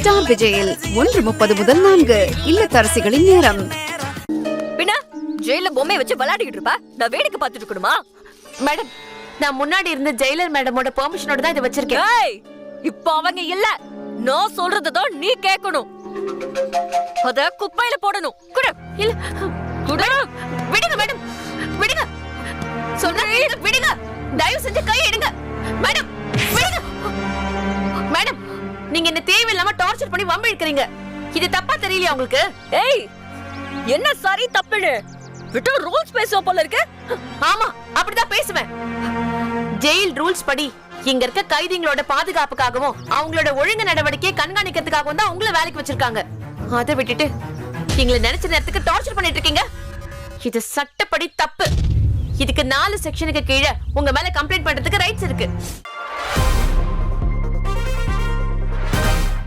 Star விஜயில் ஒன்று முப்பது முதல் நான்கு. இல்லத்தரசிகளின் நேரம். பின்ன ஜெயில பொம்மையை வச்சு விளையாடிக்கிட்டு இருப்ப? நான் வேடிக்கை பார்த்துட்டு இருக்கணுமா? மேடம் நான் முன்னாடி இருந்த ஜெயிலர் மேடமோட பெர்மிஷனோட தான் இதை வச்சிருக்கேன். இப்ப அவங்க இல்ல. நான் சொல்றதுதான் நீ கேட்கணும். அத குப்பையில போடணும். குடு. இல்ல குடு. நீங்க என்ன தேவையில்லாம டார்ச்சர் பண்ணி வம்பிழுக்கிறீங்க. இது தப்பா தெரியலையா உங்களுக்கு? ஏய் என்ன சரி தப்புன்னு? விட்டு ரூல்ஸ் பேசுவ போல இருக்கு. ஆமா அப்படிதான் பேசுவேன். ஜெயில் ரூல்ஸ் படி இங்க இருக்க கைதிகளோட பாதுகாப்புக்காகவும் அவங்களோட ஒழுங்கு நடவடிக்கையை கண்காணிக்கிறதுக்காகவும் தான் உங்களை வேலைக்கு வச்சிருக்காங்க. அதை விட்டுட்டு எங்களை நினைச்ச நேரத்துக்கு டார்ச்சர் பண்ணிட்டு இருக்கீங்க? இது சட்டப்படி தப்பு. இதுக்கு நாலு செக்ஷனுக்கு கீழே உங்க மேல கம்ப்ளைண்ட் பண்றதுக்கு ரைட்ஸ் இருக்கு.